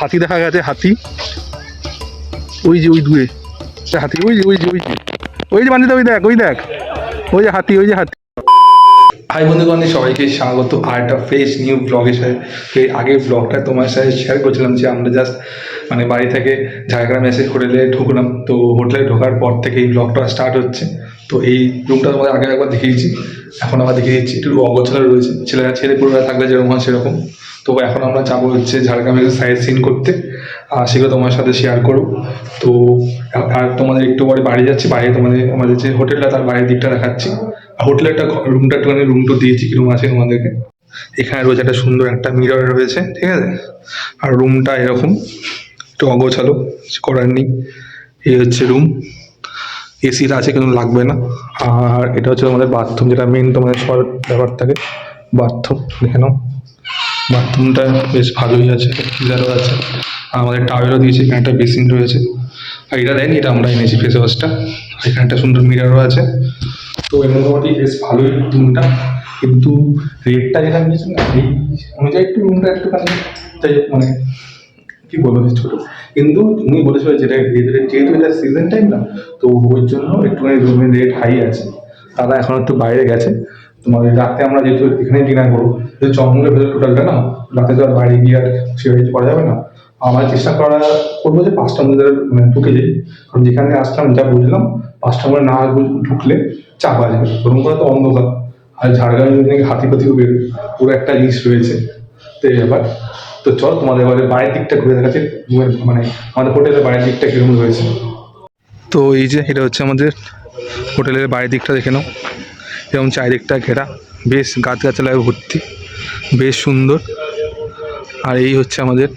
হাতি দেখা গেছে, হাতি। ওই যে, ওই দূরে হাতি, ওই যে ওই যে ওই যে। ওই যে বান্দিতে ওই দেখ ওই দেখ। ওই যে হাতি, ওই যে হাতি। হাই বন্ধুগণ, সবাইকে স্বাগত। আর একটা ফ্রেশ নিউ ব্লগের সাথে আগের ব্লগটা তোমার সাথে শেয়ার করছিলাম যে আমরা জাস্ট মানে বাড়ি থেকে ঝাড়গ্রাম এসে হোটেলে ঢুকলাম। তো হোটেলে ঢোকার পর থেকে এই ব্লগটা স্টার্ট হচ্ছে। তো এই রুমটা তোমাদের আগে একবার দেখিয়েছি। এখন আবার দেখিয়ে দিচ্ছি, একটু অগোছালো রয়েছে। ছেলেরা ছেলে পুরোটা থাকলে যেরকম হয় সেরকম। তো এখন আমরা যাব হচ্ছে ঝাড়গ্রামে সাইড সিন করতে। আর সেগুলো তোমার সাথে শেয়ার করব। তো আর তোমাদের একটু পরে বাড়ি যাচ্ছি বাইরে তোমাদের, আমাদের যে হোটেলটা তার বাইরের দিকটা দেখাচ্ছি। আর হোটেলের একটা রুমটা একটুখানি রুম টু দিয়েছি কীরকম আছে তোমাদেরকে? এখানে রয়েছে একটা সুন্দর একটা মিরর রয়েছে, ঠিক আছে? আর রুমটা এরকম, একটু অগোছালো করার নেই। এই হচ্ছে রুম এসিটা আছে কিন্তু লাগবে না। আর এটা হচ্ছে আমাদের বাথরুম যেটা মেন তোমাদের সবার ব্যাপার থাকে। বাথরুম দেখে বাথরুমটা বেশ ভালোই আছে ক্লিয়ারও আছে। আমাদের টাওয়েলও দিয়েছে, এখানে একটা বেসিন রয়েছে। আর এটা দেয়নি এটা আমরা এনেছি ফেস ওয়াশটা এখানে একটা সুন্দর মিরারও আছে। তো এর মোটামুটি বেশ ভালোই রুমটা কিন্তু রেটটা যেটা নিয়েছেন না এই অনুযায়ী একটু রুমটা একটুখানি মানে কি বলব ছোটো? কিন্তু উনি বলেছিল যেটা এদের যেহেতু এটা সিজন টাইম না? তো ওই জন্য একটুখানি রুমের রেট হাই আছে। তারা এখন একটু বাইরে গেছে। তোমার রাতে আমরা যেহেতু এখানে ডিনার করব যেহেতু জঙ্গলের ভেতরে টোটালটা না? রাতে তো আর বাইরে গিয়ে আর সেভাবে করা যাবে না। আমার চেষ্টা করা করব যে পাঁচটার মধ্যে মানে ঢুকে যাই। কারণ যেখানে আসলাম, যা বুঝলাম পাঁচটার মধ্যে না ঢুকলে চাপ আসবে ওরকম করে তো অন্ধকার। আর ঝাড়গ্রামে যদি নাকি হাতি পুরো একটা লিস্ট রয়েছে। তো এই ব্যাপার তো চল, তোমাদের এবারে বাইরের দিকটা ঘুরে দেখাচ্ছি। মানে আমাদের হোটেলের বাইরের দিকটা কীরকম রয়েছে। তো এই যে, এটা হচ্ছে আমাদের হোটেলের বাইরের দিকটা, দেখে নাও। যেমন চারিদিকটা ঘেরা। বেশ গাছ গাছগাছালায় ভর্তি। বেশ সুন্দর। আর এই হচ্ছে আমাদের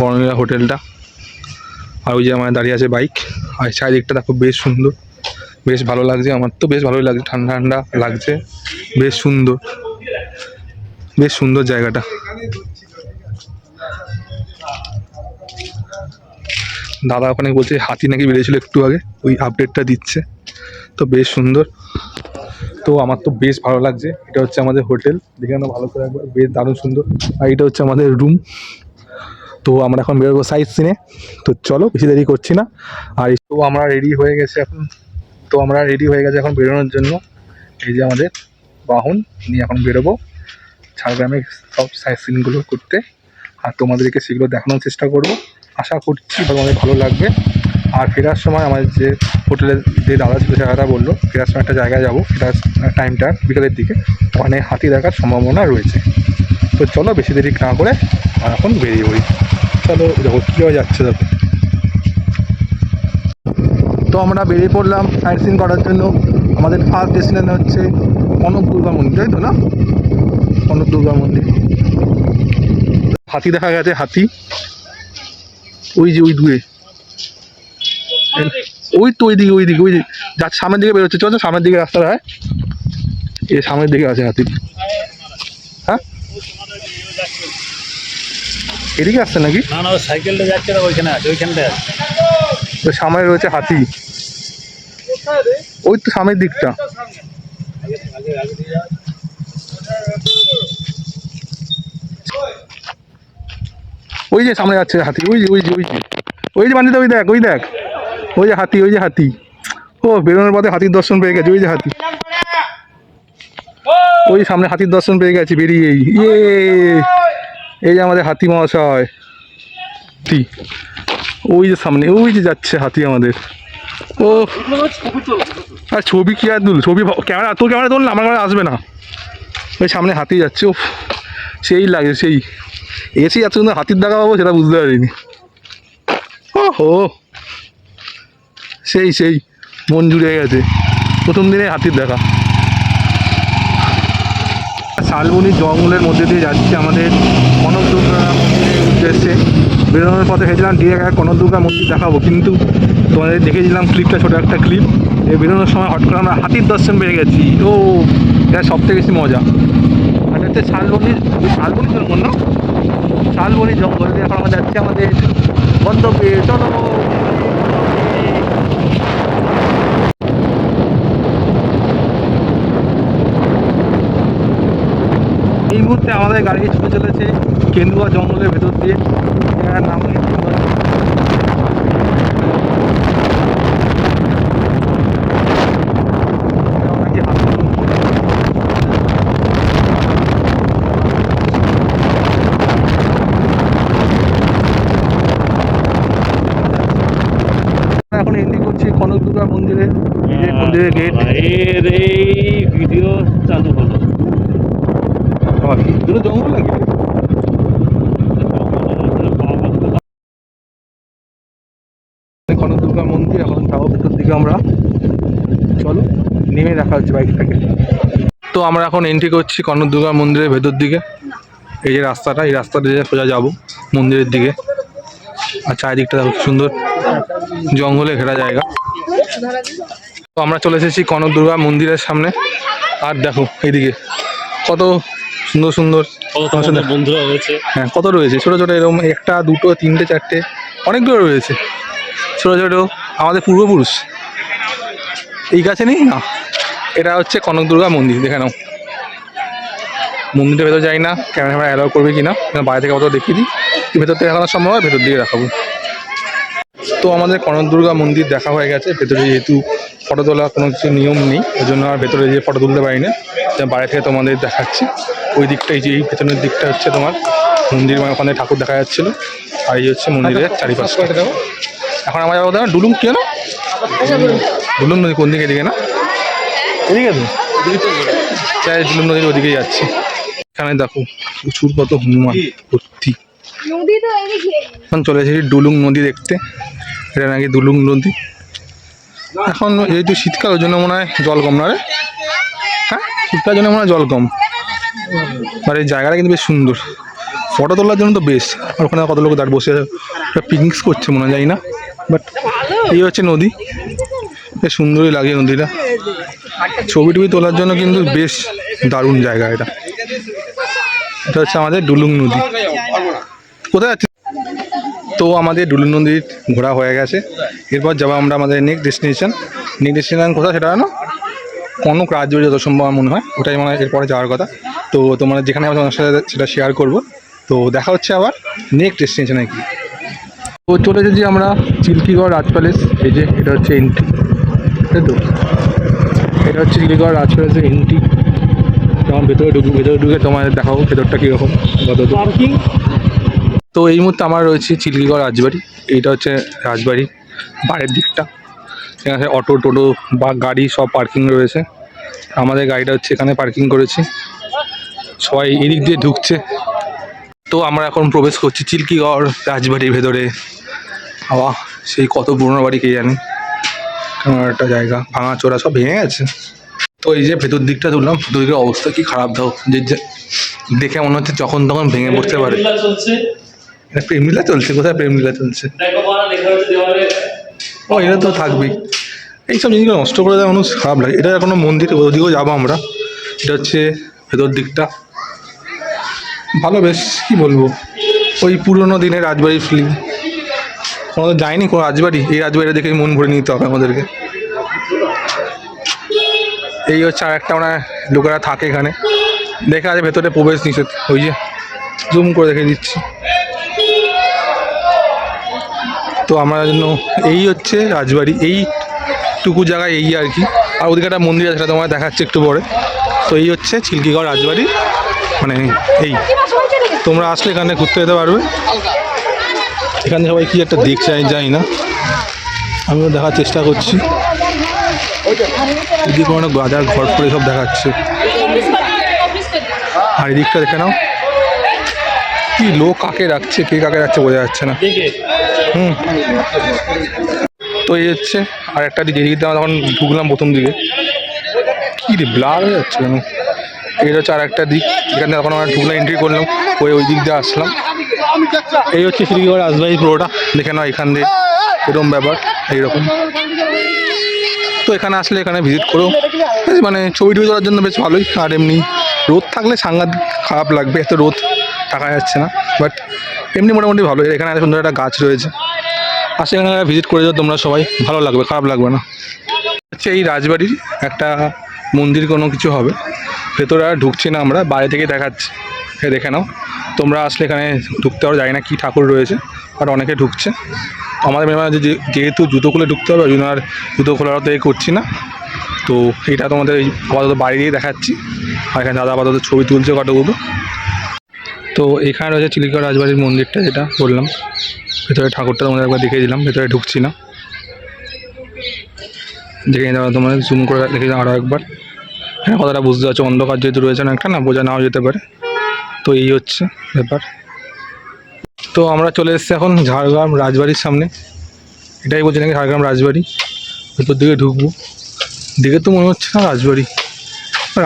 বর্ণিলা হোটেলটা। আর ওই যে আমার দাঁড়িয়ে আছে বাইক। আর চারিদিকটা দেখো বেশ সুন্দর। বেশ ভালো লাগছে আমার তো, বেশ ভালোই লাগছে। ঠান্ডা ঠান্ডা লাগছে। বেশ সুন্দর। বেশ সুন্দর জায়গাটা। দাদা ওখানে বলছে হাতি নাকি বেরিয়েছিল একটু আগে, ওই আপডেটটা দিচ্ছে। তো বেশ সুন্দর। তো আমার তো বেশ ভালো লাগছে। এটা হচ্ছে আমাদের হোটেল। দেখে নাও, ভালো করে একবার, বেশ দারুণ সুন্দর। আর এটা হচ্ছে আমাদের রুম তো আমরা এখন বেরোবো সাইড সিনে তো চলো, বেশি দেরি করছি না। আর তো আমরা রেডি হয়ে গেছে এখন। তো আমরা রেডি হয়ে গেছে এখন বেরোনোর জন্য। এই যে আমাদের বাহন, নিয়ে এখন বেরোবো। ঝাড়গ্রামে সব সাইড সিনগুলো করতে। আর তোমাদেরকে সেগুলো দেখানোর চেষ্টা করব। আশা করছি তোমাদের ভালো লাগবে। আর ফেরার সময় আমাদের যে হোটেলের যে দাদা ছিল দাদা বলল, ফেরার সময় একটা জায়গায় যাব সেটা টাইমটা বিকেলের দিকে। ওখানে হাতি দেখার সম্ভাবনা রয়েছে। তো চলো বেশি দেরি না করে আর এখন বেরিয়ে পড়ি। চলো দেখো কীভাবে যাচ্ছে দেখো তো আমরা বেরিয়ে পড়লাম সাইট সিন করার জন্য। আমাদের ফার্স্ট ডেস্টিনেশন হচ্ছে কনক দুর্গা মন্দির, তাই তো না? কনক দুর্গা মন্দির। হাতি দেখা গেছে, হাতি। ওই যে ওই দূরে। ওই তো ওই দিকে ওই দিকে ওই দিকে যার সামনের দিকে বেরোচ্ছে চলছে সামনের দিকে রাস্তাটা হয়? এই সামনের দিকে আছে হাতি হ্যাঁ? এদিকে আসছে নাকি? না না সাইকেলটা যাচ্ছে না ওইখানে আছে ওইখানটায় আছে। তো সামনে রয়েছে হাতি। ওই তো সামনের দিকটা। ওই যে সামনে যাচ্ছে হাতি, ওই যে ওই যে ওই যে। ওই যে বান্দিতে ওই দেখ ওই দেখ। ওই যে হাতি, ওই যে হাতি। ও, বেরোনোর পথে হাতির দর্শন পেয়ে গেছে, ওই যে হাতি। ওই সামনে হাতির দর্শন পেয়ে গেছে, বেরিয়েই। ইয়ে! এই যে আমাদের হাতি মহাশয়। ওই যে সামনে, ওই যে যাচ্ছে হাতি আমাদের। ও, আর ছবি কি আর তুল ছবি, ক্যামেরা, তোর ক্যামেরা তুল আমার আসবে না। ওই সামনে হাতি যাচ্ছে ও সেই লাগে, সেই। এসে যাচ্ছে কিন্তু হাতির দেখা পাবো সেটা বুঝতে পারিনি। ও হো সেই সেই, মন জুড়ে গেছে। প্রথম দিনে হাতির দেখা শালবনির জঙ্গলের মধ্যে দিয়ে যাচ্ছি আমাদের কনক দুর্গা মন্দিরের উদ্দেশ্যে। বেরোনোর পথে ভেবেছিলাম ডিরেক্ট এক কনক দুর্গা মন্দির দেখাবো, কিন্তু তোমাদের দেখেছিলাম ক্লিপটা ছোটো একটা ক্লিপ বেরোনোর সময় হট করে আমরা হাতির দর্শন পেয়ে গেছি। ও, এটা সব থেকে বেশি মজা। আর হচ্ছে শালবনির শালবনির জঙ্গল না? শালবনির জঙ্গল এখন আমরা যাচ্ছি আমাদের গন্তব্যে। চলো। এই মুহূর্তে আমাদের গাড়ি ছুটে চলেছে কেন্দুয়া জঙ্গলের ভেতর দিয়ে। নাম হচ্ছে কেন্দুয়া এটা নাকি হাতি। এখন এন্ট্রি করছি কনক দুর্গা মন্দিরে এই যে মন্দিরের গেট এর এই ভিডিও চালু হলো। দুটো জঙ্গল লাগে কনক মন্দির, এখন ভেতর দিকে আমরা। চলো, নেমে দেখা হচ্ছে বাইকটাকে তো আমরা এখন এন্ট্রি করছি কনক দুর্গা মন্দিরের ভেতর দিকে। এই যে রাস্তাটা, এই রাস্তাটা দিয়ে সোজা যাব মন্দিরের দিকে। আর চারিদিকটা কি সুন্দর জঙ্গলে ঘেরা জায়গা। তো আমরা চলে এসেছি কনক দুর্গা মন্দিরের সামনে। আর দেখো এইদিকে। কত সুন্দর সুন্দর বন্ধুরা হয়েছে হ্যাঁ কত রয়েছে? ছোটো ছোটো এরকম একটা দুটো তিনটে চারটে অনেকগুলো রয়েছে। ছোটো ছোটো আমাদের পূর্বপুরুষ। এই গাছে নেই? না। এটা হচ্ছে কনক দুর্গা মন্দির দেখে নাও। মন্দিরের ভেতর যাই না ক্যামেরা ফ্যামেরা অ্যালাউ করবে কি না বাইরে থেকে অত দেখিয়ে দিই। ভেতর থেকে দেখানোর সম্ভব হয় ভেতর দিকে দেখাবো। তো আমাদের কনক দুর্গা মন্দির দেখা হয়ে গেছে ভেতরে যেহেতু ফটো তোলা কোনো কিছু নিয়ম নেই ওই জন্য আর ভেতরে যে ফটো তুলতে পারি না বাইরে থেকে তোমাদের দেখাচ্ছি। ওই দিকটাই যে এই পেছনের দিকটা হচ্ছে তোমার মন্দির মানে ওখানে ঠাকুর দেখা যাচ্ছিল আর এই হচ্ছে মন্দিরের চারিপাশটা এখন আমার যাব দেখো ডুলুং কি না ডুলুং নদী কোন দিকে এদিকে না? এদিকে তো। চাই ডুলুং নদীর ওদিকেই যাচ্ছি। এখানে দেখো প্রচুর কত হনুমান ভর্তি নদী তো এদিকে। এখন চলে এসেছি ডুলুং নদী দেখতে। এটা নাকি ডুলুং নদী? এখন যেহেতু শীতকাল, ওই জন্য মনে হয় জল কম না রে? হ্যাঁ? শীতকালের জন্য মনে হয় জল কম। আর এই জায়গাটা কিন্তু বেশ সুন্দর। ফটো তোলার জন্য তো বেশ আর ওখানে কত লোক দাঁড় বসে পিকনিক করছে মনে জানি না। বাট এই হচ্ছে নদী। বেশ সুন্দরই লাগে নদীটা। ছবি টবি তোলার জন্য কিন্তু বেশ দারুণ জায়গা এটা। এটা হচ্ছে আমাদের ডুলুং নদী। কোথায় তো আমাদের ডুলুং নদীর ঘোরা হয়ে গেছে। এরপর যাব আমরা আমাদের নেক্সট ডেস্টিনেশন নেক্সট ডেস্টিনেশন কোথায় সেটা জানো? কনক রাজ্য যত সম্ভব আমার মনে হয়, ওটাই মানে এরপরে যাওয়ার কথা। তো তোমরা যেখানে আমরা তোমার সাথে সেটা শেয়ার করব। তো দেখা হচ্ছে আবার নেক্সট ডেস্টিনেশনে কি তো চলে এসেছি আমরা চিল্কিগড় রাজ প্যালেস এই যে এটা হচ্ছে এন্ট্রি তাই তো? এটা হচ্ছে চিল্কিগড় রাজ প্যালেসের এন্ট্রি তখন ভেতরে ঢুকবো, ভেতরে ঢুকে তোমাদের দেখাবো ভেতরটা কীরকম। কত পার্কিং তো এই মুহূর্তে আমার রয়েছে চিল্কিগড় রাজবাড়ি। এইটা হচ্ছে রাজবাড়ি বাইরের দিকটা। এখানে অটো, টোটো বা গাড়ি সব পার্কিং রয়েছে। আমাদের গাড়িটা হচ্ছে এখানে পার্কিং করেছি। সবাই এদিক দিয়ে ঢুকছে। তো আমরা এখন প্রবেশ করছি চিল্কিগড় রাজবাড়ির ভেতরে। আবা সেই কত পুরনো বাড়ি কে জানি? কেমন একটা জায়গা ভাঙা চোরা সব ভেঙে গেছে। তো এই যে ভেতর দিকটা তুললাম, ভেতর দিকের অবস্থা কি খারাপ দাও। যে দেখে মনে হচ্ছে যখন তখন ভেঙে পড়তে পারে। এটা প্রেম লীলা চলছে কোথায় প্রেম লীলা চলছে? ও এটা তো থাকবেই। এইসব জিনিসগুলো নষ্ট করে দেওয়া মানুষ খারাপ লাগে। এটা কোনো মন্দির ওদিকেও যাব আমরা। এটা হচ্ছে ভেতর দিকটা। ভালো বেশ কি বলব? ওই পুরোনো দিনের রাজবাড়ির ফিলিং কোনো যায়নি কোনো রাজবাড়ি? এই রাজবাড়িটা দেখে মন ভরে নিতে হবে আমাদেরকে। এই হচ্ছে আর একটা মানে লোকেরা থাকে এখানে। দেখা আছে ভেতরে প্রবেশ নিষেধ। ওই যে জুম করে দেখে দিচ্ছি। তো আমরা জন্য এই হচ্ছে রাজবাড়ি এইটুকু জায়গায় এই আর কি। আর ওদিকে একটা মন্দির আছে, সেটা তোমার দেখাচ্ছে একটু পরে। তো এই হচ্ছে চিল্কিগড় রাজবাড়ি মানে এই। তোমরা আসলে এখানে ঘুরতে যেতে পারবে। এখানে সবাই কি একটা দেখছে, আমি জানি না। আমিও দেখার চেষ্টা করছি। এদিকে অনেক বাজার, ঘর করে সব দেখাচ্ছে। আর এদিকটা দেখে নাও। কি লোক কাকে রাখছে কে কাকে রাখছে বোঝা যাচ্ছে না। হুম। তো এই হচ্ছে আর একটা দিকে দিয়ে আমরা তখন ঢুকলাম প্রথম দিকে কি রে ব্লার হয়ে যাচ্ছে কেন? এই হচ্ছে আর একটা দিক এখানে তখন আমরা ঢুকলাম এন্ট্রি করলাম ওই ওই দিক দিয়ে আসলাম। এই হচ্ছে শ্রীগড় রাজবাড়ি পুরোটা দেখে নাও এখান দিয়ে এরকম ব্যাপার এইরকম। তো এখানে আসলে এখানে ভিজিট করো। মানে ছবি টবি তোলার জন্য বেশ ভালোই আর এমনি রোদ থাকলে সাংঘাতিক খারাপ লাগবে এত রোদ। থাকা যাচ্ছে না। বাট এমনি মোটামুটি ভালো। এখানে একটা সুন্দর একটা গাছ রয়েছে। আর সেখানে ভিজিট করে যাও তোমরা সবাই ভালো লাগবে, খারাপ লাগবে না। হচ্ছে এই রাজবাড়ির একটা মন্দির কোনো কিছু হবে। ভেতরে আর ঢুকছি না আমরা, বাইরে থেকে দেখাচ্ছি। দেখে নাও। তোমরা আসলে এখানে ঢুকতে পারো, জানি না কী ঠাকুর রয়েছে আর অনেকে ঢুকছে। আমাদের মেয়ে মানে যেহেতু জুতো খুলে ঢুকতে হবে, ওই জন্য আর জুতো খোলার তো করছি না। তো এটা তোমাদের আপাতত বাইরে দিয়ে দেখাচ্ছি। আর এখানে দাদা আপাতত ছবি তুলছে কতগুলো। তো এখানে রয়েছে চিলিকা রাজবাড়ির মন্দিরটা যেটা বললাম। ভেতরে ঠাকুরটা তোমাদের একবার দেখিয়ে দিলাম, ভেতরে ঢুকছি না। দেখে যাওয়া তোমাদের জুম করে দেখে আরও একবার। হ্যাঁ কথাটা বুঝতে পারছ, অন্ধকার যেহেতু রয়েছে না একটা না, বোঝা নাও যেতে পারে। তো এই হচ্ছে ব্যাপার। তো আমরা চলে এসেছি এখন ঝাড়গ্রাম রাজবাড়ির সামনে। এটাই বলছি নাকি ঝাড়গ্রাম রাজবাড়ি। ভেতর দিকে ঢুকবো। দেখে তো মনে হচ্ছে না রাজবাড়ি।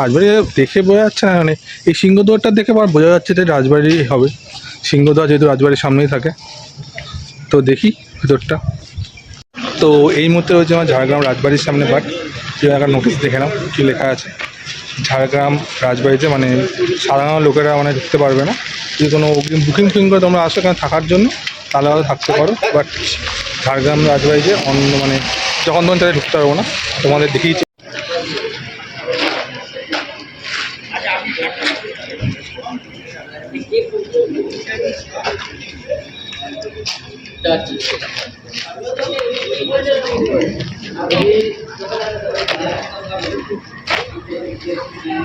রাজবাড়ি দেখে বোঝা যাচ্ছে না মানে এই সিংহদুয়ারটা দেখে আবার বোঝা যাচ্ছে যে রাজবাড়ি হবে। সিংহদুয়ার যেহেতু রাজবাড়ির সামনেই থাকে। তো দেখি ভেতরটা। তো এই মুহূর্তে রয়েছে আমার ঝাড়গ্রাম রাজবাড়ির সামনে বাট একটা নোটিশ দেখে নাও, কী লেখা আছে। ঝাড়গ্রাম রাজবাড়িতে মানে সাধারণ লোকেরা মানে ঢুকতে পারবে না। যদি কোনো বুকিং ফুকিং করে তোমরা আসো এখানে থাকার জন্য, তাহলে হয়তো থাকতে পারো। বাট ঝাড়গ্রাম রাজবাড়িতে অন্য মানে যখন তখন তাদের ঢুকতে পারব না, তোমাদের দেখিয়েছি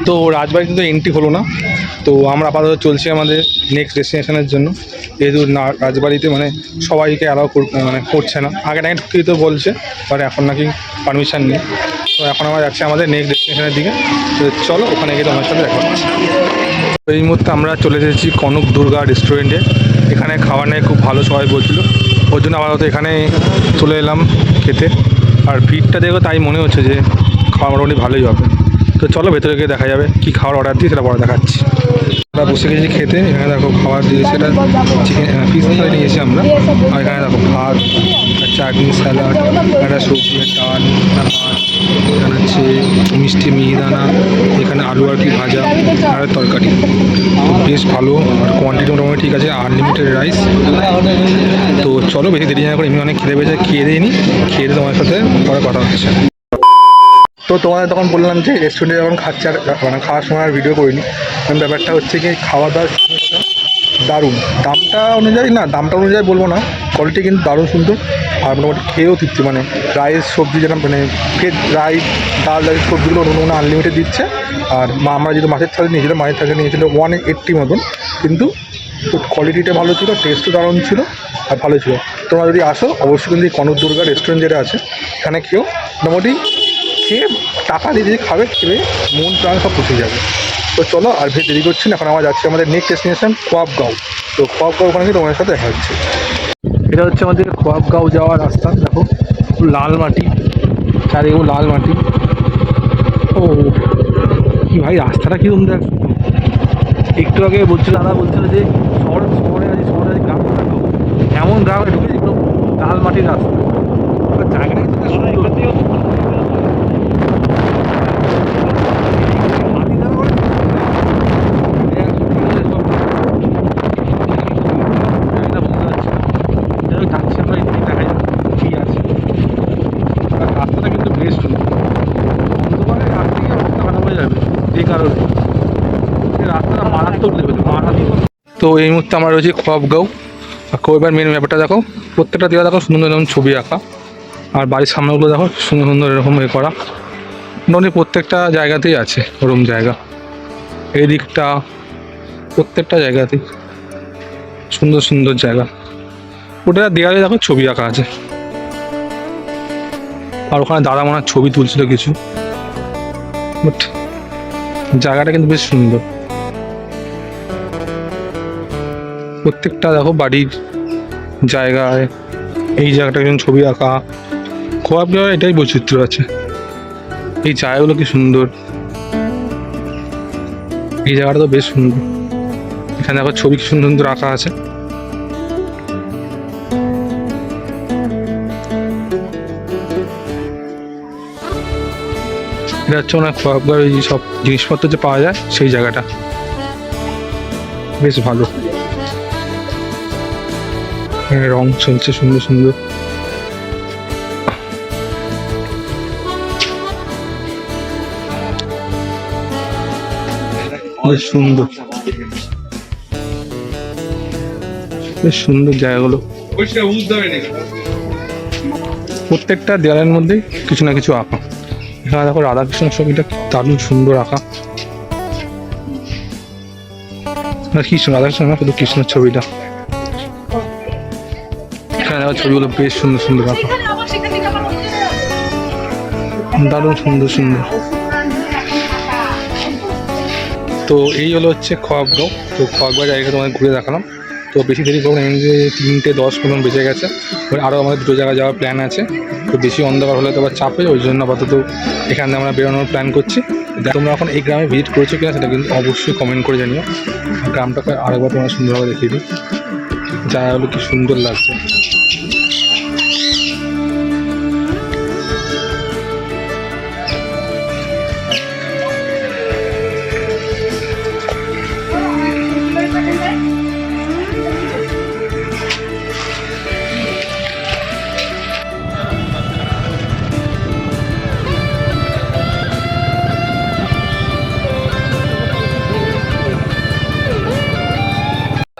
তো রাজবাড়ি কিন্তু এন্ট্রি হলো না। তো আমরা আপাতত চলছি আমাদের নেক্সট ডেস্টিনেশনের জন্য। যেহেতু না, রাজবাড়িতে মানে সবাইকে অ্যালাউ মানে করছে না। আগে নাকি ঢুকতেই তো বলছে বাট এখন নাকি পারমিশন নেই। তো এখন আমরা যাচ্ছি আমাদের নেক্সট ডেস্টিনেশনের দিকে। তো চলো, ওখানে গিয়ে তোমার সাথে দেখা হচ্ছে এই মুহূর্তে আমরা চলে এসেছি কনক দুর্গা রেস্টুরেন্টে এখানে খাওয়া নিয়ে খুব ভালো সবাই বলছিল। ওর জন্য আবার এখানে চলে এলাম খেতে। আর ভিড়টা দেখো তাই মনে হচ্ছে যে খাওয়া মোটামুটি ভালোই হবে। তো চলো ভেতরে গিয়ে দেখা যাবে কি খাওয়ার অর্ডার দিই সেটা পরে দেখাচ্ছি। আমরা বসে গেছি খেতে, এখানে দেখো খাবার দিয়েছে এটা চিকেন পিস থালি নিয়েছি আমরা। আর এখানে দেখো ভাত চাটনি স্যালাড একটা সবজি ডাল এখানে হচ্ছে মিষ্টি মিহিদানা, এখানে আলু আর কি ভাজা, আর তরকারি। বেশ ভালো, আর কোয়ান্টিটি মোটামুটি ঠিক আছে আনলিমিটেড রাইস তো চলো বেশি দেরি না করে, এমনি অনেক খেতে পেয়েছে, খেয়ে দিয়ে নি খেয়ে তোমার সাথে পরে কথা হচ্ছে। তো তোমাদের তখন বললাম যে রেস্টুরেন্টে যখন খাচ্ছে আর মানে খাওয়ার সময় আর ভিডিও করিনি কারণ ব্যাপারটা হচ্ছে কি খাওয়া দাওয়ার দারুণ। দামটা অনুযায়ী না, দামটা অনুযায়ী বলব না কোয়ালিটি কিন্তু দারুণ সুন্দর, আর মোটামুটি খেয়েও দিচ্ছে মানে রাইস সবজি যেটা মানে ভেজ রাইস ডাল রাইস সবজিগুলো অন্য কোনো আনলিমিটেড দিচ্ছে, আর মা, আমরা যেহেতু মাছের থালি নিয়েছিলাম মাছের থালি নিয়েছিল ওয়ান এইট্টি মতন, কিন্তু কোয়ালিটিটা ভালো ছিল টেস্টও দারুণ ছিল, আর ভালো ছিল। তোমরা যদি আসো, অবশ্যই কিন্তু কনক দুর্গা রেস্টুরেন্ট যেটা আছে, এখানে খেয়েও মোটামুটি খেয়ে টাকা দিয়ে যদি খাবে খেয়ে মন প্রাণ সব পুষে যাবে। তো চলো, আর ভেবে দেরি করছি না, এখন আমরা যাচ্ছি আমাদের নেক্সট ডেস্টিনেশন খোয়াবগাঁও। তো খোয়াবগাঁও ওখানে তোমার সাথে দেখা হচ্ছে। এটা হচ্ছে আমাদের খোয়াবগাঁও যাওয়ার রাস্তা, দেখো। লাল মাটি, চারিদিকে লাল মাটি। ও, কি ভাই, রাস্তাটা কীরকম দেখ একটু আগে বলছিল, দাদা বলছিল যে শহর, শহরে আছে শহরে আছে গ্রাম এমন গ্রামে পুরো লাল মাটির রাস্তা। জায়গাটা কিন্তু বেশ সুন্দর। মাটি দেওয়া করে এই একদম ঠিক আছে সব। জানি না বুঝতে পারছি না। যাই হোক, যাচ্ছি আমরা এদিকে দেখাই যাক কি আছে আর রাস্তাটা কিন্তু বেশ সুন্দর অন্ধকারে রাস্তা গিয়ে অবস্থা খারাপ হয়ে যাবে যে কারণে এই রাস্তাটা মারাত্মক লেভেল মারাত্মক তো এই মুহূর্তে আমরা রয়েছি খোয়াবগাঁও। আর খোয়াবের মেন ব্যাপারটা দেখো, প্রত্যেকটা দেওয়া দেখো সুন্দর যেমন ছবি আঁকা। আর বাড়ির সামনেগুলো দেখো সুন্দর সুন্দর এরকম এ করা। মোটামুটি প্রত্যেকটা জায়গাতেই আছে ওরম জায়গা। এই দিকটা প্রত্যেকটা জায়গাতেই সুন্দর সুন্দর জায়গা। ওটা দেওয়ালে দেখো ছবি আঁকা আছে। আর ওখানে দাদা মনে ছবি তুলছিল কিছু। বাট জায়গাটা কিন্তু বেশ সুন্দর। প্রত্যেকটা দেখো বাড়ির জায়গায়, এই জায়গাটা একজন ছবি আঁকা। খোয়াব জায়গায় এটাই বৈচিত্র্য আছে। এই জায়গাগুলো কি সুন্দর। এই জায়গাটা তো বেশ সুন্দর। এখানে দেখো ছবি সুন্দর সুন্দর আঁকা আছে। এটা হচ্ছে ওনার খোয়াবগাঁও এই সব জিনিসপত্র যে পাওয়া যায় সেই জায়গাটা। বেশ ভালো। এখানে রং চলছে সুন্দর সুন্দর। বেশ সুন্দর। বেশ সুন্দর জায়গাগুলো। প্রত্যেকটা দেওয়ালের মধ্যেই কিছু না কিছু আঁকা। এখানে দেখো রাধাকৃষ্ণ ছবিটা দারুণ সুন্দর আঁকা। কৃষ্ণ রাধাকৃষ্ণ না, শুধু কৃষ্ণের ছবিটা। এখানে ছবিগুলো বেশ সুন্দর সুন্দর আঁকা দারুণ সুন্দর সুন্দর। তো এই হলো হচ্ছে খোয়াবগাঁও তো খোয়াবগাঁও জায়গা তোমাদের ঘুরে দেখালাম। তো বেশি দেরি করব এমনি যে তিনটে দশ পনেরো বেঁচে গেছে। এবার আরও আমাদের দুটো জায়গায় যাওয়ার প্ল্যান আছে। তো বেশি অন্ধকার হলে তো আবার চাপে ওই জন্য আপাতত এখান থেকে আমরা বেরোনোর প্ল্যান করছি। তোমরা এখন এই গ্রামে ভিজিট করেছ কিনা সেটা কিন্তু অবশ্যই কমেন্ট করে জানিও। গ্রামটাকে আরেকবার তোমরা সুন্দরভাবে দেখিয়ে দিই। জায়গাগুলো কি সুন্দর লাগছে।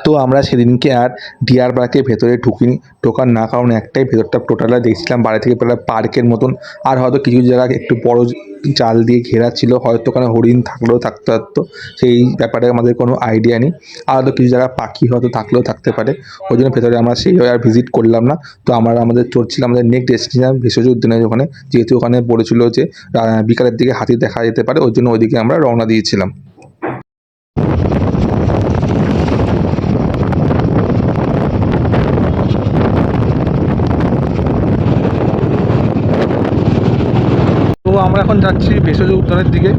তো আমরা সেদিনকে আর ডিয়ার পার্কের ভেতরে ঢুকিনি। ঢোকার না কারণ একটাই ভেতরটা টোটালটা দেখছিলাম, বাড়ি থেকে প্রায় পার্কের মতন। আর হয়তো কিছু জায়গা একটু বড় চাল দিয়ে ঘেরা ছিল, হয়তো ওখানে হরিণ থাকলেও থাকতে পারতো। সেই ব্যাপারে আমাদের কোনো আইডিয়া নেই। আর হয়তো কিছু জায়গা পাখি হয়তো থাকলেও থাকতে পারে। ওই জন্য ভেতরে আমরা সেইভাবে আর ভিজিট করলাম না। তো আমরা আমাদের চলছিল আমাদের নেক্সট ডেস্টিনেশন ভেষজ উদ্যানের ওখানে। যেহেতু ওখানে বলেছিল যে বিকালের দিকে হাতি দেখা যেতে পারে, ওই জন্য ওইদিকে আমরা রওনা দিয়েছিলাম তো আমরা এখন যাচ্ছি ভেষজ উদ্যানের দিকে।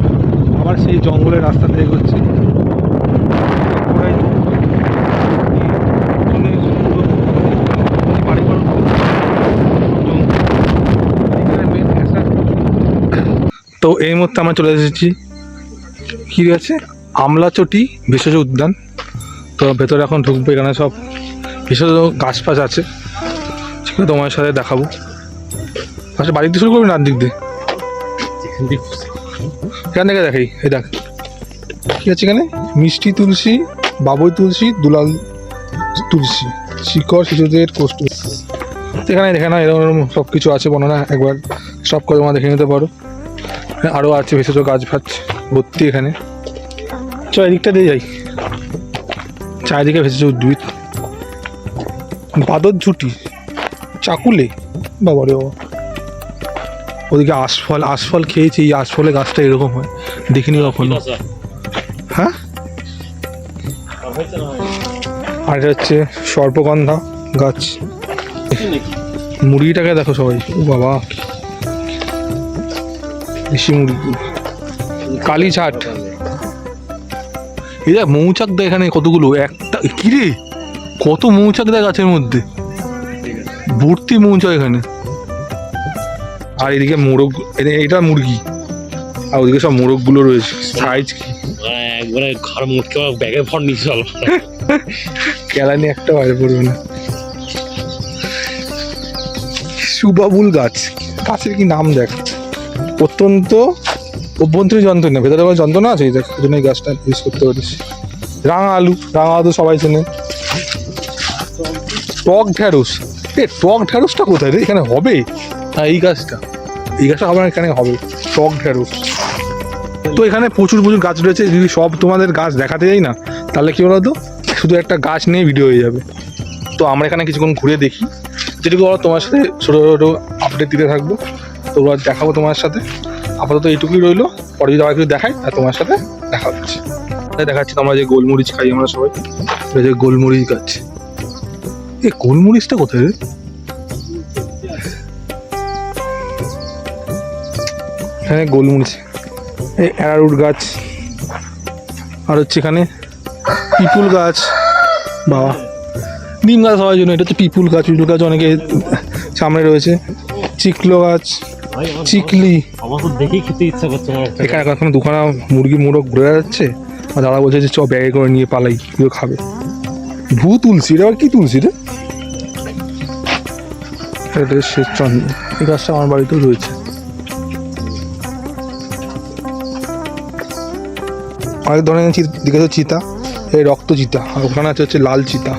আবার সেই জঙ্গলের রাস্তা দিয়ে এগোচ্ছি। তো এই মুহূর্তে আমরা চলে এসেছি। কি আছে? আমলাচটি ভেষজ উদ্যান। তো ভেতরে এখন ঢুকবো এখানে সব ভেষজ গাছ ফাছ আছে। সেগুলো তোমার সাথে দেখাবো। আচ্ছা বাড়িতে শুরু করবি না দিক দিয়ে? এখান থেকে দেখাই এই দেখ। কি আছে এখানে? মিষ্টি তুলসী, বাবুই তুলসী, দুলাল তুলসী শিকড় শিশুদের কোষ্ঠ এখানে দেখে না এরকম সব কিছু আছে বর্ণনা। একবার সব করে তোমরা দেখে নিতে পারো। আরও আছে, ভেষজ গাছ ফাছ, ভর্তি এখানে। চ এদিকটা দিয়ে যাই। চারিদিকে ভেষজ উদ্ভিদ। বাদর ঝুটি, চাকুলে। বাবা রে বাবা। ওদিকে আশফল আশফল খেয়েছি এই আশফলের গাছটা এরকম হয়। দেখিনি কখনো। হ্যাঁ? আর এটা হচ্ছে সর্পগন্ধা গাছ। মুরগিটাকে দেখো সবাই। ও বাবা। দেশি মুরগি। কালী ছাট এই দেখ মৌচাক দেখ এখানে কতগুলো। একটা কিরে? কত মৌচাক দেখ গাছের মধ্যে। ভর্তি মৌচাক এখানে। আর এদিকে মোরগ এটা মুরগি। আর ওদিকে সব মোরগগুলো রয়েছে। সাইজ কি? একবারে ঘর মুটকে ব্যাগে ভর নিয়ে চল। কেলানি একটা বাইরে পড়বে না। সুবাবুল গাছ। গাছের কি নাম দেখ। অত্যন্ত অভ্যন্তরীণ যন্ত্রণা। ভেতরে আবার যন্ত্রণা আছে? এই দেখ এই জন্য এই গাছটা ইউজ করতে পারিস। রাঙা আলু রাঙা আলু সবাই চেনে। টক ঢ্যাঁড়স এ টক ঢ্যাঁড়সটা কোথায় রে? এখানে হবে? হ্যাঁ এই গাছটা। এই গাছটা আবার এখানে হবে, টক ঢ্যাঁড়স তো এখানে প্রচুর প্রচুর গাছ রয়েছে। যদি সব তোমাদের গাছ দেখাতে যাই না, তাহলে কি বলতো? শুধু একটা গাছ নিয়ে ভিডিও হয়ে যাবে। তো আমরা এখানে কিছুক্ষণ ঘুরে দেখি। যেটুকু বলো, তোমার সাথে ছোটো ছোটো আপডেট দিতে থাকব। তো ওরা দেখাবো তোমার সাথে। আপাতত এইটুকুই রইল। পরে যদি আবার কিছু দেখাই আর তোমার সাথে দেখা হচ্ছে। দেখাচ্ছি তোমরা যে গোলমরিচ খাই আমরা সবাই। যে গোলমরিচ গাছ। এ গোলমরিচটা কোথায় রে? এখানে গোলমরিচ এই অ্যারারুট গাছ আর হচ্ছে এখানে পিপুল গাছ বাবা নিম গাছ হওয়ার জন্য এটা হচ্ছে পিপুল গাছ পিপুল গাছ অনেকে সামনে রয়েছে চিকলো গাছ চিকলি। এখানে এখন দুখানা মুরগি মুরগ ঘুরে যাচ্ছে আর দাদা বলছে যে চ ব্যাগে করে নিয়ে পালাই কেউ খাবে। ভূ তুলসী এটা আবার কি তুলসী রে? এটা শেষ চন্দ্র এই গাছটা আমার বাড়িতেও রয়েছে। অনেক ধরনের দেখেছ চিতা, এই রক্ত চিতা, আর ওখানে আছে হচ্ছে লাল চিতা।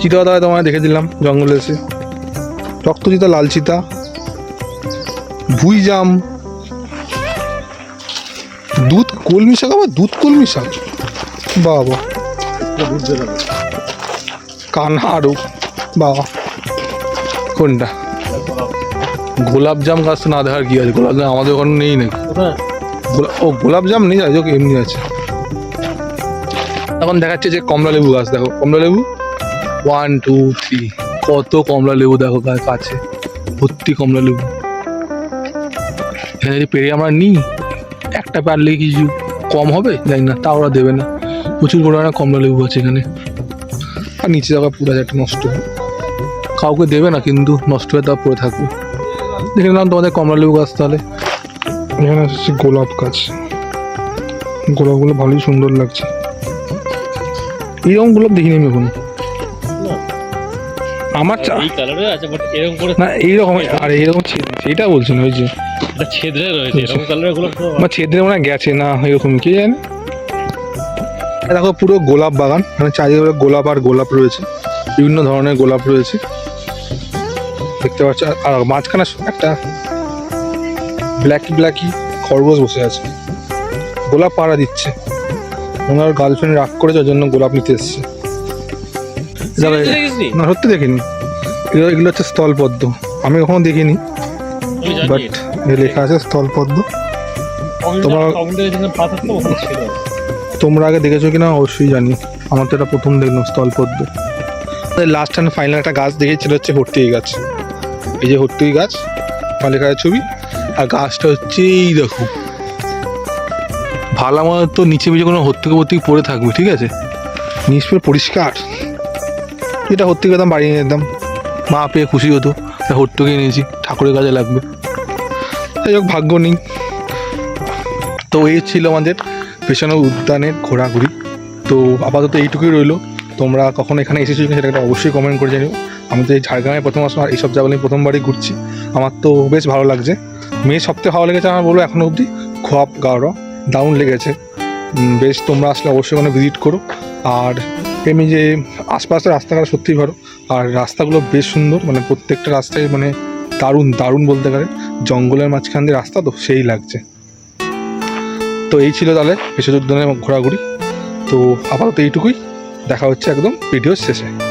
চিতা দাদা তোমায় দেখে দিলাম জঙ্গলে এসে। রক্ত চিতা, লাল চিতা, ভুই জাম, দুধ কলমি শাক, আবার দুধ কলমি শাক। বাবা। কানহা আরও বাবা। কোনটা? গোলাপ জাম গাছ না দেখার কি আছে? গোলাপ জাম আমাদের ওখানে নেই নাকি? ও গোলাপ জাম নেই যাই হোক এমনি আছে। এখন দেখাচ্ছে যে কমলা লেবু গাছ, দেখো, কমলা লেবু? ওয়ান টু থ্রি কত কমলা লেবু দেখো কাছে ভর্তি কমলা লেবু। এখানে যদি পেরে আমরা নিই, একটা পারলে কিছু কম হবে? জানি না, তা ওরা দেবে না। প্রচুর পরিমাণে কমলা লেবু আছে এখানে। আর নিচে জায়গা পুরো একটা নষ্ট। কাউকে দেবে না, কিন্তু নষ্ট হয়ে তা পড়ে থাকবে। দেখে নিলাম তোমাদের কমলা লেবু গাছ তাহলে। এখানে হচ্ছে গোলাপ গাছ। গোলাপগুলো ভালোই সুন্দর লাগছে। এইরকম গোলাপ দেখিনি আমি এখন। আমার এই কালারে আছে বাট এরকম করে না এইরকম আর এইরকম ছেদ সেইটা বলছো ওই যে ছেদরে রয়েছে এরকম কালারেরগুলো তো আমার ছেদরে মনে হয় গেছে না এরকম কে জানে? দেখো পুরো গোলাপ বাগান মানে চারিদিকে গোলাপ আর গোলাপ রয়েছে বিভিন্ন ধরনের গোলাপ রয়েছে। দেখতে পাচ্ছ আর- আর মাঝখানে একটা ব্ল্যাকি ব্ল্যাকি খরগোশ বসে আছে। গোলাপ পাড়া দিচ্ছে। ওনার গার্লফ্রেন্ড রাগ করেছে ওর জন্য গোলাপ নিতে এসছে। না সত্যি দেখিনি। এগুলো এগুলো হচ্ছে স্থলপদ্ম আমি কখনো দেখিনি। বাট লেখা আছে স্থলপদ্ম তোমার- তোমরা আগে দেখেছ কিনা? অবশ্যই জানি। আমার তো এটা প্রথম দেখলাম স্থলপদ্ম লাস্ট অ্যান্ড ফাইনাল একটা গাছ দেখেছিল হচ্ছে হর্তুকি গাছ। এই যে হর্তুকি গাছ আমার লেখা আছে ছবি। আর গাছটা হচ্ছে এই দেখো। ভালো আমার তো নিচে বিচে কোনো হর্তুকি ভর্তুকি পড়ে থাকবে, ঠিক আছে? নিচ পুরো পরিষ্কার এটা হর্তুকি দাম বাড়ি নিয়ে যেতাম মা পেয়ে খুশি হতো হর্তুকি নিয়েছি ঠাকুরের কাজে লাগবে। যাই হোক, ভাগ্য নেই। তো এই ছিল আমাদের পেছনে উদ্যানের ঘোরাঘুরি। তো আপাতত এইটুকুই রইল। তোমরা কখন এখানে এসেছ সেটা একটা অবশ্যই কমেন্ট করে জানিও। আমি তো এই ঝাড়গ্রামে প্রথম আসলাম, আর এইসব জায়গাগুলো আমি প্রথমবারই ঘুরছি। আমার তো বেশ ভালো লাগছে। মেয়ে সবথেকে ভালো লেগেছে আমার বলব এখনও অবধি। খোয়াপ গাওয়া দারুণ লেগেছে। বেশ তোমরা আসলে অবশ্যই ওখানে ভিজিট করো। আর এমনি যে আশপাশের রাস্তাঘাট সত্যিই ভালো। আর রাস্তাগুলো বেশ সুন্দর মানে প্রত্যেকটা রাস্তায় মানে দারুণ দারুণ বলতে গেলে। জঙ্গলের মাঝখান দিয়ে রাস্তা তো সেই লাগছে। তো এই ছিল তাহলে ভেষজ উদ্যানের ঘোরাঘুরি। তো আপাতত এইটুকুই। দেখা হচ্ছে একদম ভিডিওর শেষে।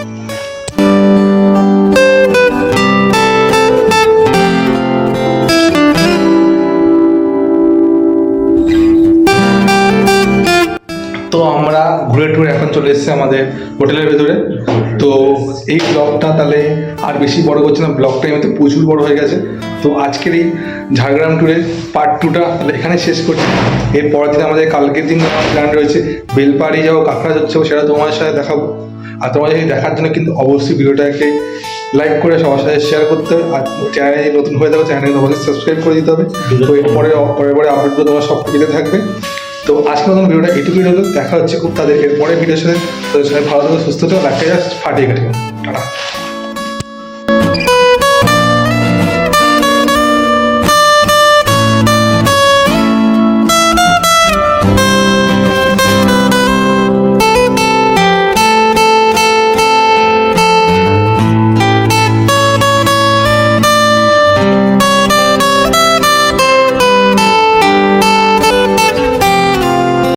ঘুরে টুরে এখন চলে এসেছি আমাদের হোটেলের ভেতরে। তো এই ব্লগটা তাহলে আর বেশি বড় করছে না ব্লগটা এমনিতে প্রচুর বড় হয়ে গেছে। তো আজকের এই ঝাড়গ্রাম ট্যুরের পার্ট টুটা তাহলে এখানে শেষ করছি। এর পরের দিন আমাদের কালকের দিন প্ল্যান রয়েছে বেলপাড়ি যাব কাঁকড়া যাচ্ছে সেটা তোমাদের সাথে দেখাবো। আর তোমাদের দেখার জন্য কিন্তু অবশ্যই ভিডিওটাকে লাইক করে সবার সাথে শেয়ার করতে হবে। আর চ্যানেলে নতুন হয়ে যাবে চ্যানেলে তোমাদের সাবস্ক্রাইব করে দিতে হবে। তো এরপরে পরে পরে আপডেটগুলো তোমার সব পেতে থাকবে। তো আজকের মতন ভিডিওটা এটুকুই হলো দেখা হচ্ছে খুব তাদের এরপরে ভিডিওর সাথে তাদের সাথে। ভালো থাকো, সুস্থ থাকো দেখা যাচ্ছে ফাটিয়ে কাটিয়ে। টাটা।